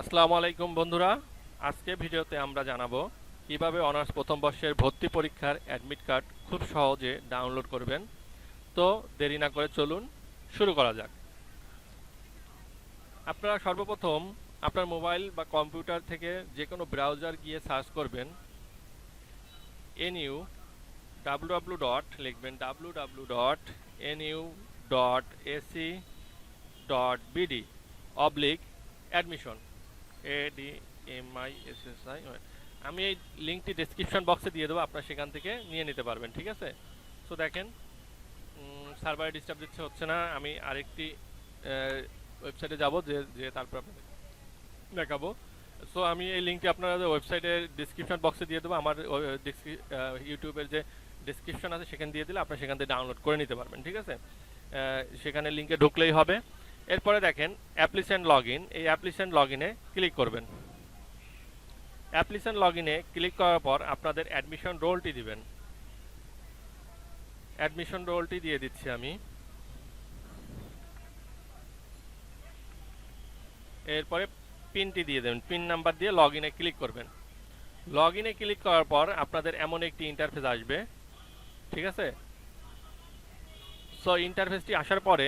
আসসালামু আলাইকুম বন্ধুরা। আজকে ভিডিওতে আমরা জানাব কীভাবে অনার্স প্রথম বর্ষের ভর্তি পরীক্ষার অ্যাডমিট কার্ড খুব সহজে ডাউনলোড করবেন। তো দেরি না করে চলুন শুরু করা যাক। আপনারা সর্বপ্রথম আপনার মোবাইল বা কম্পিউটার থেকে যে কোনো ব্রাউজার গিয়ে সার্চ করবেন এনইউ ডাব্লু ডাব্লু ডট লিখবেন W W dot NU dot AC dot BD oblique admission. D M I S S আমি এই লিঙ্কটি ডেসক্রিপশন বক্সে দিয়ে দেবো, আপনারা সেখান থেকে নিয়ে নিতে পারবেন, ঠিক আছে? সো দেখেন সার্ভারে ডিস্টার্ব দিচ্ছে হচ্ছে না, আমি আরেকটি ওয়েবসাইটে যাব, যে যে তারপর আপনাদের দেখাবো। সো আমি এই লিঙ্কটি আপনাদের ওয়েবসাইটের ডিসক্রিপশন বক্সে দিয়ে দেবো, আমার ইউটিউবের যে ডিসক্রিপশন আছে, সেখানে দিয়ে দিলে আপনি সেখান থেকে ডাউনলোড করে নিতে পারবেন, ঠিক আছে? সেখানে লিঙ্কে ঢুকলেই হবে। এরপরে দেখেন অ্যাপ্লিসেন্ট লগ ইন এই অ্যাপ্লিসেন্ট লগ ইনে ক্লিক করবেন। অ্যাপ্লিসেন্ট লগ ইনে ক্লিক করার পর আপনাদের অ্যাডমিশন রোলটি দিবেন। অ্যাডমিশন রোলটি দিয়ে দিচ্ছি আমি। এরপরে পিনটি দিয়ে দেবেন। পিন নাম্বার দিয়ে লগ ইনে ক্লিক করবেন। লগ ইনে ক্লিক করার পর আপনাদের এমন একটি ইন্টারফেস আসবে। ঠিক আছে? সো ইন্টারফেসটি আসার পরে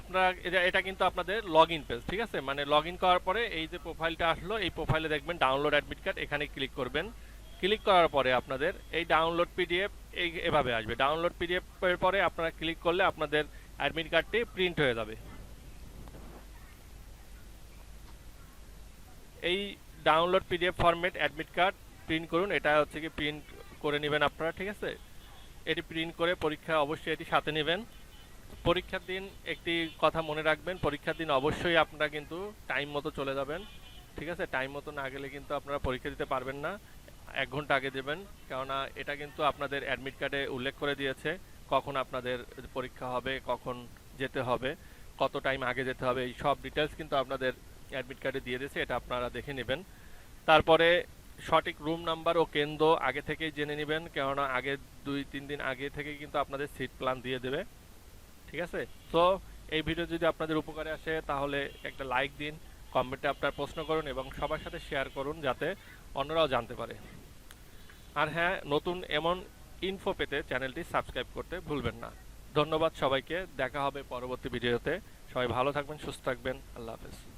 আপনারা, এটা এটা কিন্তু আপনাদের লগ ইন পেজ ঠিক আছে? মানে লগ ইন করার পরে এই যে প্রোফাইলটা আসলো, এই প্রোফাইলে দেখবেন ডাউনলোড অ্যাডমিট কার্ড এখানে ক্লিক করবেন। ক্লিক করার পরে আপনাদের এই ডাউনলোড পিডিএফ এই, এভাবে আসবে। ডাউনলোড পিডিএফ এর পরে আপনারা ক্লিক করলে আপনাদের অ্যাডমিট কার্ডটি প্রিন্ট হয়ে যাবে। এই download PDF format admit card print করুন, এটা হচ্ছে কি প্রিন্ট করে নেবেন আপনারা, ঠিক আছে? এটি প্রিন্ট করে পরীক্ষা অবশ্যই এটি সাথে নেবেন। পরীক্ষার দিন একটি কথা মনে রাখবেন, পরীক্ষার দিন অবশ্যই আপনারা কিন্তু টাইম মতো চলে যাবেন, ঠিক আছে? টাইম মতো না গেলে কিন্তু আপনারা পরীক্ষা দিতে পারবেন না, এক ঘণ্টা আগে দেবেন, কেননা এটা কিন্তু আপনাদের অ্যাডমিট কার্ডে উল্লেখ করে দিয়েছে, কখন আপনাদের পরীক্ষা হবে, কখন যেতে হবে, কত টাইম আগে যেতে হবে, এই সব ডিটেলস কিন্তু আপনাদের অ্যাডমিট কার্ডে দিয়ে দিয়েছে, এটা আপনারা দেখে নেবেন। তারপরে সঠিক রুম নাম্বার ও কেন্দ্র আগে থেকেই জেনে নেবেন, কেননা আগে দুই, তিন দিন আগে থেকে কিন্তু আপনাদের সিট প্ল্যান দিয়ে দেবে। ঠিক আছে? তো এই ভিডিও যদি আপনাদের উপকারে আসে, তাহলে একটা লাইক দিন কমেন্টে আপনার প্রশ্ন করুন এবং সবার সাথে শেয়ার করুন যাতে অন্যরাও জানতে পারে। আর হ্যাঁ নতুন এমন ইনফো পেতে চ্যানেলটি সাবস্ক্রাইব করতে ভুলবেন না। ধন্যবাদ সবাইকে, দেখা হবে পরবর্তী ভিডিওতে সবাই ভালো থাকবেন, সুস্থ থাকবেন। আল্লাহ হাফেজ।